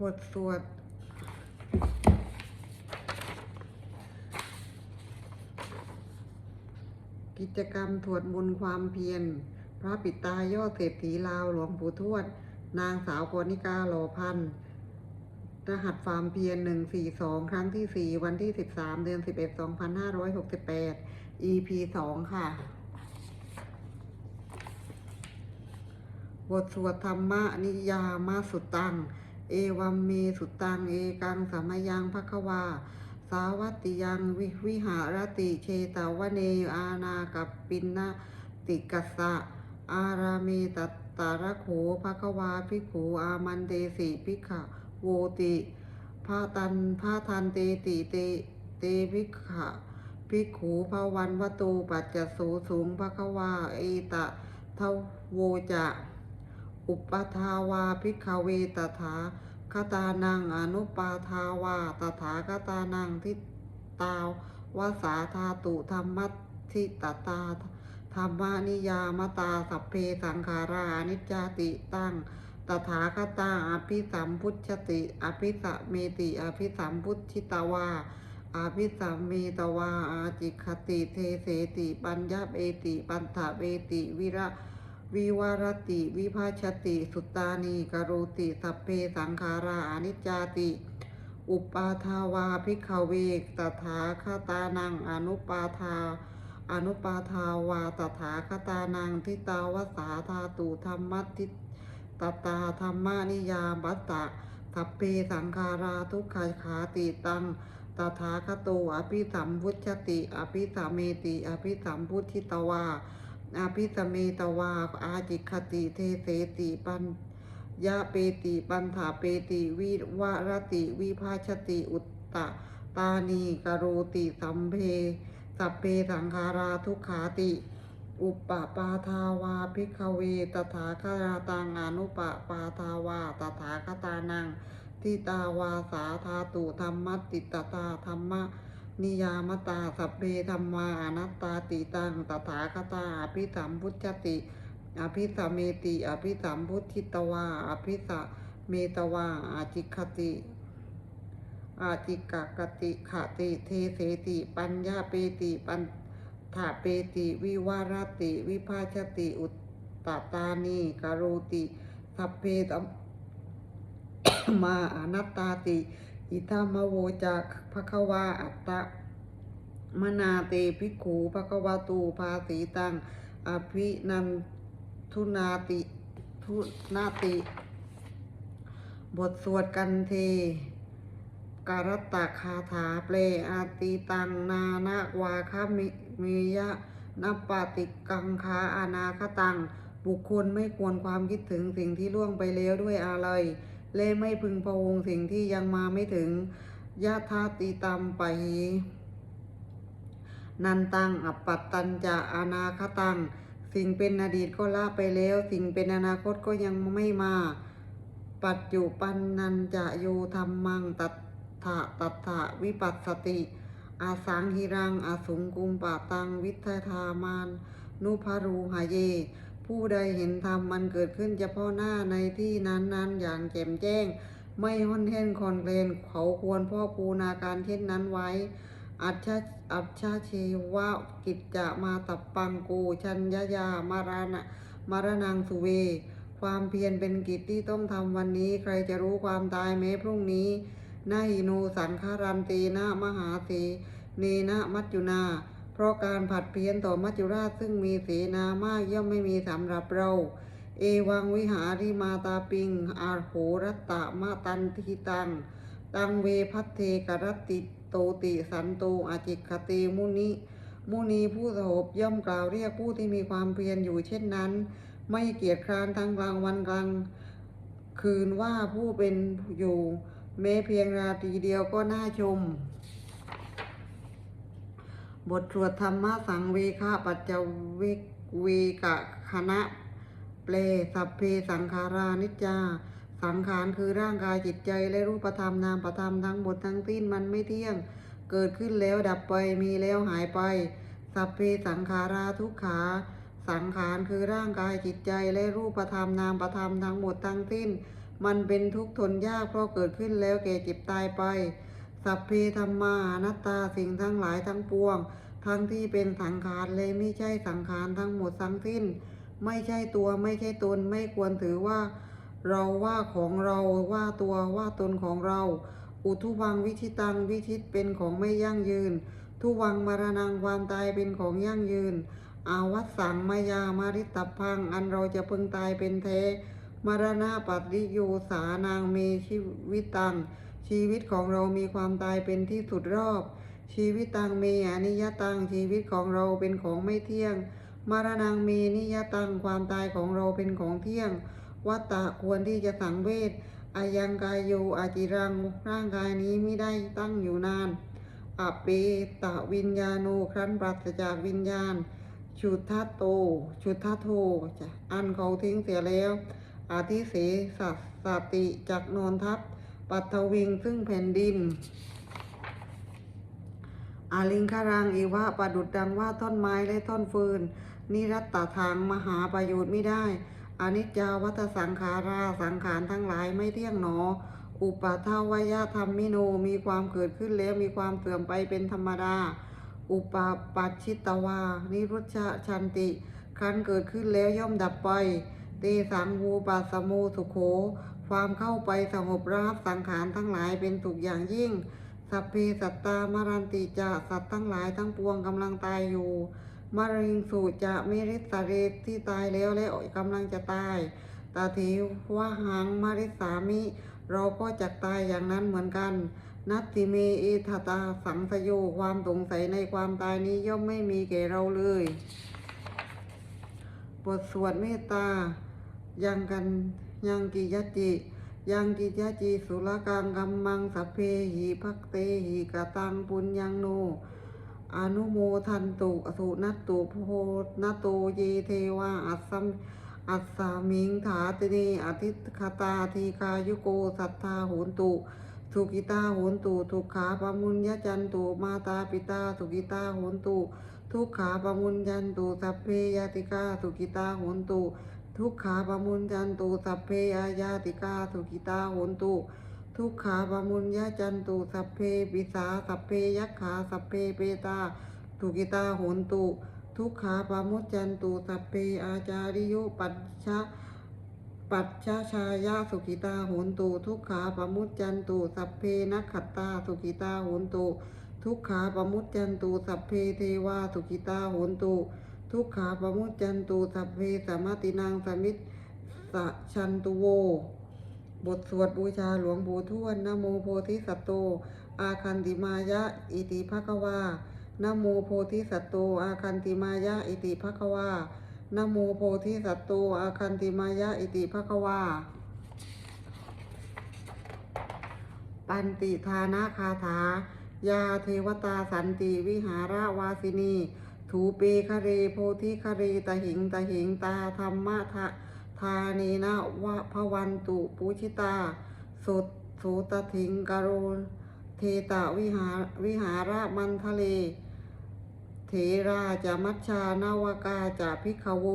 บทสวดกิจกรรมถวดมนต์ความเพียร พระปิตายอดเศรษฐีลาวหลวงปู่ทวด นางสาวกนิกาหลอพันธ์รหัสฟาร์มเพียรหนึ่งสี่สองครั้งที่สี่วันที่สิบสามเดือนสิบเอ็ดสองพันห้าร้อยหกสิบแปด EP สองค่ะ บทสวดธรรมนิยามาสุตัง เอวัมเมสุตังเอกังสมยังภควา สาวัตติยังวิวิหารติเชตาวเนอานากับปินนาติกัสสะอารามีตัตตาระโขภควาภิกขูอามันเตสิภิกขะโวติพาตันพาทันเตติเตเตภิขะภิกขูภวันวตูปัจจสูสูงภควาเอตะทวโวจะ อุปทาวาภิกขเวตถาคตานังอนุปาทาวาตถาคตานังทิตาววสาธาตุธรรมทิตตาธรรมานิยามตาสัพเพสังขารานิจจติตั้ง ตถาคตาอภิสัมพุชติ อภิสะเมติ อภิสัมพุทธิตวาอาภิสัมเมตวาอาจิคติเทเสติ ปัญญาเบติ ปันถะเบติ วิระ วิวารติ วิภาชติ สุตตานีกโรติ สัพเพสังขาราอนิจจาติ อุปาทาวาภิกขเวกตถาคตานังอนุปาทา อนุปาทาวาตถาคตานังทิตาวสาธาตุธรรมัตติตตาธรรมานิยามัตตะสัพเพสังขาราทุกขาขาติตังตถาคโตอภิสัมพุชติ อภิสัมเมติ อภิสัมพุทธิตวา อาภิสเมตวา อาจิคติเทเสติปัญญาเปติปันถาเปติวิวรติวิภาชติอุตตะตานีกโรติสัมเพสัพเพสังขาราทุกขาติ อุปปปาทาวาภิกขเวตถาคาตังอนุปปปาทาวาตถาคตานังทิตาวาสาธาตุธรรมติตตาธรรมะ นิยามตาสัพเพธรรมาอนัตตาติตังตถาคตาอภิสัมพุชติอภิสัมเมติอภิสัมพุทธิตวาอภิสะเมตวาอาจิคติอาจิกกติขติเทเสติปัญญาเปติปันถาเปติวิวารติวิภาชติอุตตตานีกโรติสัพเพตัมมาอนัตตาติ อิทามโวจากภควาอัตตะมนาเตภิกขูภควาตูภาสีตังอภินันทุนาติทุนาติ บทสวดกันเทการตตคาถาเปลอาติตังนานาวาคามิเมยะนัปปาติกังคาอานาคตัง บุคคลไม่ควรความคิดถึงสิ่งที่ล่วงไปแล้วด้วยอะไร และไม่พึงพะวงสิ่งที่ยังมาไม่ถึงยะธาติตัมไป นันตังอัปปัตตัญจะอนาคตัง สิ่งเป็นอดีตก็ละไปแล้ว สิ่งเป็นอนาคตก็ยังไม่มา ปัจจุปันนันจะโยธรรมังตัถะตัถะวิปัสสติ อาสังหิรังอาสุงกุมปะตัง วิทธามาน นุภารูหาเย ผู้ใดเห็นธรรมมันเกิดขึ้นเฉพาะหน้าในที่นั้นๆ อย่างแจ่มแจ้ง ไม่ห้อนแห่นคอนเกรนเขาควรพ่อปูนาการเช่นนั้นไว้ อัจฉอัจฉเชวะกิจจะมาตับปังกูชัญญายามารานะมารนังสุเว ความเพียรเป็นกิจที่ต้องทำวันนี้ ใครจะรู้ความตายแม้พรุ่งนี้นาหินูสังคารันตีนะมหาสีเนนะมัจจุนา ราะการผัดเพี้ยนต่อมัจจุราชซึ่งมีเสนามากย่อมไม่มีสำหรับเรา เอวังวิหาริมาตาปิง อาโหรัตตะมาตันทิตัง ตังเวพัทเทกรตติโตติสันโตอาจิคเตมุนิมุนีผู้สหบย่อมกล่าวเรียกผู้ที่มีความเพียรอยู่เช่นนั้น ไม่เกียจคร้านทั้งกลางวันกลางคืนว่าผู้เป็นอยู่แม้เพียงราตรีเดียวก็น่าชม บทสวดธรรมสังเวคะปัจจเวกเวกะคณะแปลสัพเพสังขารานิจจา สังขารคือร่างกายจิตใจและรูปธรรมนามธรรมทั้งหมดทั้งสิ้นมันไม่เที่ยง เกิดขึ้นแล้วดับไปมีแล้วหายไป สัพเพสังขาราทุกขา สังขารคือร่างกายจิตใจและรูปธรรมนามธรรมทั้งหมดทั้งสิ้น มันเป็นทุกข์ทนยากเพราะเกิดขึ้นแล้วแก่จ็บตายไป สัพเพธรรมานัตตาสิ่งทั้งหลายทั้งปวง ทั้งที่เป็นสังขารเลยไม่ใช่สังขารทั้งหมดทั้งสิ้น ไม่ใช่ตัวไม่ใช่ตนไม่ควรถือว่า เราว่าของเราว่าตัวว่าตนของเรา อุทุวังวิชิตังวิชิตเป็นของไม่ยั่งยืน ทุวังมรณังความตายเป็นของยั่งยืน อาวัตสังมายามาริตพังอันเราจะพึงตายเป็นแท้มรณะปัตติโยสานางเมชีวิตัง ชีวิตของเรามีความตายเป็นที่สุดรอบ ชีวิตตังเมอนิยตัง ชีวิตของเราเป็นของไม่เที่ยง มารณังเมนิยตัง ความตายของเราเป็นของเที่ยง วัตตะควรที่จะสังเวชอายังกายโยอาจิรัง ร่างกายนี้ไม่ได้ตั้งอยู่นานอเปตะวิญญาโนครั้นปราศจากวิญญาณ ชุดทัตโต ชุดทัตโทอันเขาทิ้งเสียแล้ว อาทิเสสัสสติจักนอนทับ ปัทวิงซึ่งแผ่นดิน อาลิงคารังอีวะประดุดดังว่าท่อนไม้และท่อนฟืน นิรัตตทางมหาประโยชน์ไม่ได้อนิจจาวัฏสังขาราสังขารทั้งหลายไม่เที่ยงหนอ อุปาทวยธรรมมิโนมีความเกิดขึ้นแล้วมีความเสื่อมไปเป็นธรรมดา อุปาปัชชิตวา นิรุชชชันติครั้นเกิดขึ้นแล้วย่อมดับไป เตสังวูปัสสโมสุโข ความเข้าไปสงบระงับสังขารทั้งหลายเป็นสุขอย่างยิ่ง สัพเพสัตตามรันติจะสัตว์ทั้งหลายทั้งปวงกำลังตายอยู่มะริงสูจะมิริสเรกที่ตายแล้วและกำลังจะตายตาถีวะหังมาริสามิ เราก็จะตายอย่างนั้นเหมือนกัน นัตติเมเอทตาสังสโยความสงสัยในความตายนี้ย่อมไม่มีแก่เราเลยบทสวดเมตตายังกัน ยังกิยจิยังกิยจิสุรกังกัมมังสัพเพหิภักเตหิกตังปุญญังโนอนุโมทันตุอสุนัตตุโพนโตเยเทวาอัสสัมอัสสามิงถาตินีอทิคตาทีคายุโกสัทธาโหนตุสุกิตาโหนตุทุกขาปมุญญจันตุมาตาปิตาสุกิตาโหนตุทุกขาปมุญญันตุสัพเพยติกาสุกิตาโหนตุ ทุกขาปมุญญันตุสัพเพอายาติกาสุกิตาโหนตุทุกขาปมุญญาจันตุสัพเพปิสาสัพเพยักขาสัพเพเปตาทุกิตาโหนตุ ทุกขาปมุจจันตุสัพเพอาจาริโยปัจฉะปัจฉาชายาสุกิตาโหนตุ ทุกขาปมุจจันตุสัพเพนักขตตาสุกิตาโหนตุ ทุกขาปมุจจันตุสัพเพเทวาสุกิตาโหนตุ ทุกขาปมุจจันตุสัพเพสัมมตินังสมิตสะชันตุโว บทสวดบูชาหลวงปู่ทวดนโมโพธิสัตโต อาคันติมายะ อิติภควานโมโพธิสัตโต อาคันติมายะ อิติภควานโมโพธิสัตโต อาคันติมายะ อิติภควาปันติทานาคาถา ยาเทวตาสันติวิหารวาสินี ถูเปคะเรโพธิคะเรตหิงตหิงตาธรรมะทะทานีนะวะพวันตุปุชิตา สุดโสตถิงกโรเทตะวิหารวิหารมันทะเล เถราจะมัชชานาวกาจะพิกขโว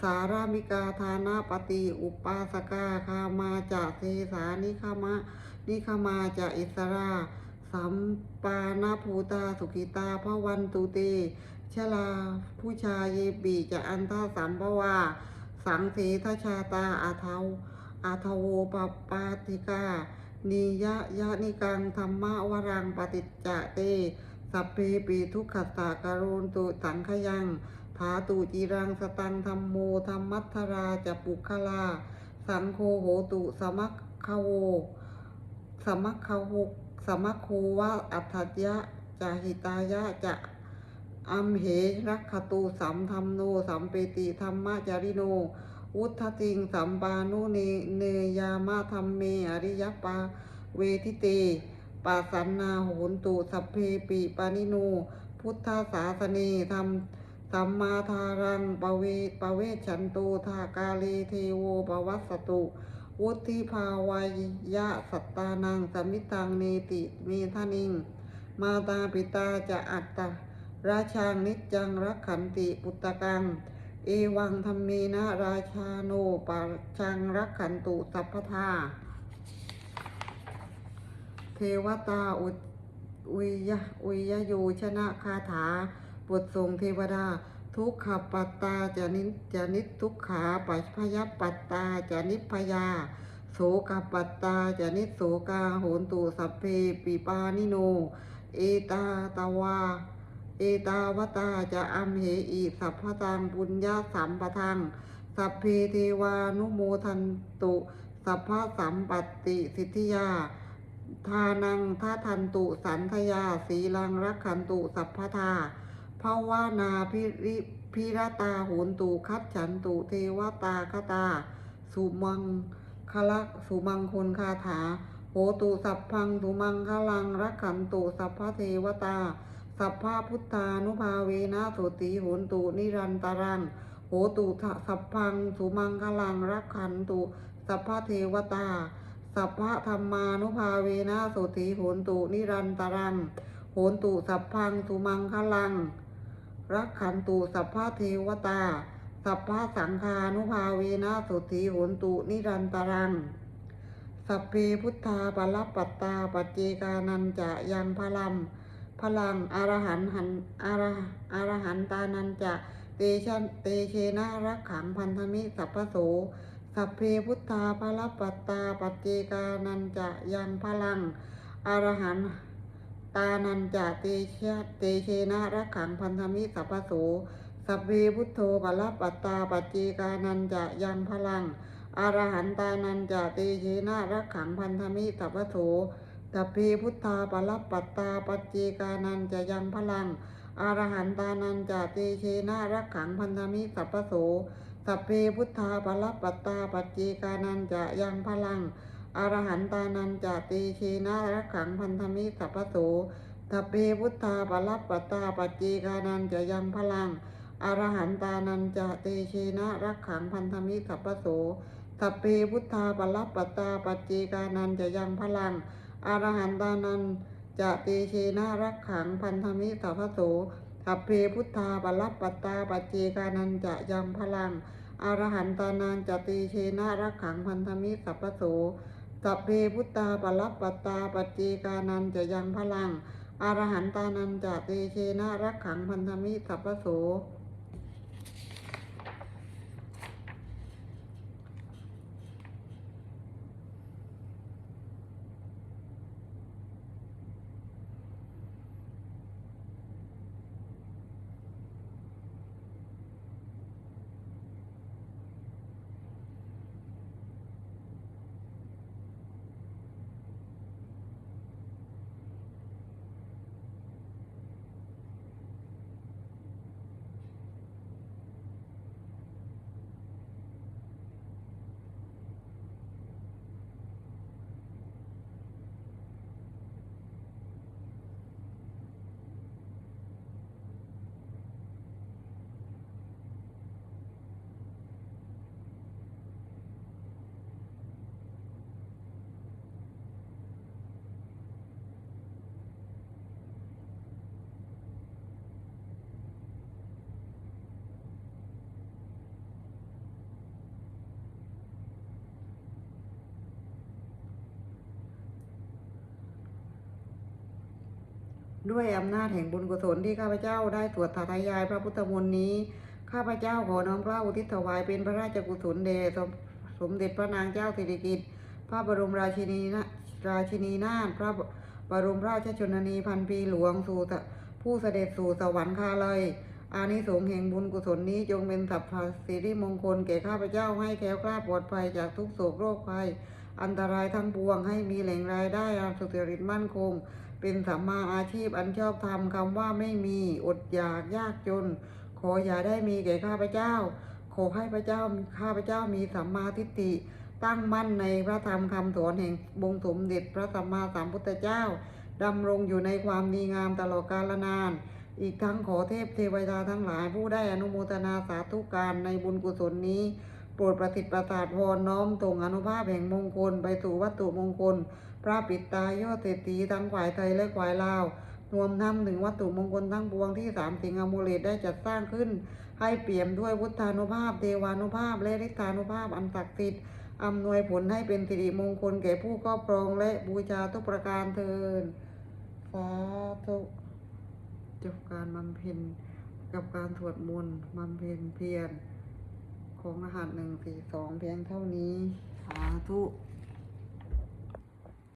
สารามิกาทานาปฏิอุปาสกาคามาจะเทสานิคามะนิคมาจะอิสราสัมปานาภูตาสุขิตาพระวันตุเต ชลาผู้ชายเยปีจะอันท่าสัมภวาสังเสทชาตาอาเทาอาทโวปปาติกานิยะยะนิกังธรรมะวรังปฏิจจะเต สัพเพปีทุกขตากโรนตุสังขยังถาตุจิรังสตังธรรมโมธรรมัทธราจะปุคลา สังโฆโหตุสมัคคโวสมัคคโหสมัคโควะอัฏฐยะจะหิตายะจะ อัมเหรักขตูสัมธรรมโนสัมเปติธรรมะจาริโนวุฒติงสัมปานุเนเนยามาธรรมเมอริยปาเวทิเตปาสันนาโหนตุสัพเพปิปานิโนพุทธศาสเนธรรมสัมมาทารังปเวปเวชันตุทากาเลเทโวปวัสสตุวุธิภาวายะสัตตานังสมิตังเนติเมทานิง มาตาปิตาจะอัตตา ราชางนิจจังรักขันติปุตตะกัง เอวังธรรมเมนะราชาโนปะชังรักขันตุสัพพทาเทวตาอุอุยยะอุยยโยชนะคาถาบททรงเทวดา ทุกขปัตตาจะนิจะนิทุกขาปัพยปัตตาจะนิพยาโสกปัตตาจะนิโสกาโหนตุสัพเพปิปานิโน เอตาตาวา เอตาวตาจะอัมเหอีสัพพตังปุญญาสัมปทัง สัพเพเทวานุโมทันตุ สัพพะสัมปติสิทธิยา ทานังท่าทันตุสันทยาสีลังรักขันตุสัพพทาภาวานาพิริพิรตาโหนตุคัดฉันตุเทวตาคตา สุมังคลักสุมังคนคาถาโหตุสัพพังสุมังคลังรักขันตุสัพพเทวตา สัพพะพุทธานุภาเวนะสติโหนตุนิรันตรังโหตุสัพพังสุมังคลังรักขันตุสัพพะเทวตา สัพพะธรรมานุภาเวนะสติโหนตุนิรันตรังโหนตุสัพพังสุมังคลังรักขันตุสัพพะเทวตา สัพพะสังฆานุภาเวนะสติโหนตุนิรันตรังสัพเพพุทธาปรัปปัตตาปัจเจกานันจะยังพลัม พลังอรหันหันอรอรหันตานันจะเตชันเตเชนะรักขังพันธมิสัพพโสสัพเพพุทธาภรปัตตาปัจเจกานันจะยังพลังอรหันตานันจะเตชะเตเชนะรักขังพันธมิสัพพโสสัพเพพุทโธภรปัตตาปัจเจกานันจะยังพลังอรหันตานันจะเตเชนะรักขังพันธมิสัพพโส สัพเพพุทธาปรัปปัตตาปัจเจกานันจะยังพลังอรหันตานันจะเตเชนะรักขังพันธมิสัพพโสสัพเพพุทธาปรัปปัตตาปัจเจกานันจะยังพลังอรหันตานันจะเตเชนะรักขังพันธมิสัพพโสสัพเพพุทธาปรัปปัตตาปัจเจกานันจะยังพลังอรหันตานันจะเตเชนะรักขังพันธมิสัพพโสสัพเพพุทธาปรัปปัตตาปัจเจกานันจะยังพลัง อรหันตานันจะเตเชนะรักขังพันธมิสัพพโสสัพเพพุทธาปรัปปัตตาปัจเจกานันจะยังพลังอรหันตานันจะเตเชนะรักขังพันธมิสัพพโสสัพเพพุทธาปรัปปัตตาปัจเจกานันจะยังพลังอรหันตานันจะเตเชนะรักขังพันธมิสัพพโส ด้วยอำนาจแห่งบุญกุศลที่ข้าพเจ้าได้สวดถาทายายพระพุทธมนต์นี้ ข้าพเจ้าขอน้อมเกล้าอุทิศถวายเป็นพระราชกุศลแด่สมสมเด็จพระนางเจ้าสิริกิติ์พระบรมราชินีนะราชินีนาถพระบรมราชชนนีพันปีหลวงสู่ผู้เสด็จสู่สวรรคาเลยอานิสงส์แห่งบุญกุศลนี้จงเป็นสัพพสิริมงคลแก่ข้าพเจ้าให้แคล้วคลาดปลอดภัยจากทุกโศกโรคภัย อันตรายทั้งปวงให้มีแหล่งรายได้อันสุจริตมั่นคง เป็นสัมมาอาชีพอันชอบธรรมคำว่าไม่มีอดอยากยากจน ขออย่าได้มีแก่ข้าพเจ้า ขอให้พระเจ้าข้าพเจ้ามีสัมมาทิฏฐิตั้งมั่นในพระธรรมคำสอนแห่งบงสมเด็จพระสัมมาสัมพุทธเจ้าดำรงอยู่ในความดีงามตลอดกาลนาน อีกทั้งขอเทพเทวดาทั้งหลายผู้ได้อนุโมทนาสาธุการในบุญกุศลนี้ โปรดประสิทธิ์ประสาทพรน้อมตรงอนุภาพแห่งมงคลไปสู่วัตถุมงคล พระปิดตายอดเศรษฐีทั้งฝ่ายไทยและฝ่ายลาว รวมทั้งถึงวัตถุมงคลทั้งปวงที่สามสิงห์อมูเลตได้จัดสร้างขึ้น ให้เปี่ยมด้วยพุทธานุภาพ เทวานุภาพ และฤทธานุภาพอันศักดิ์สิทธิ์อำนวยผลให้เป็นสิริมงคลแก่ผู้ครอบครองและบูชาทุกประการเทินสาธุจบการบำเพ็ญกับการสวดมนต์บำเพ็ญเพียรของรหัสหนึ่งสี่สองเพียงเท่านี้ สาธุ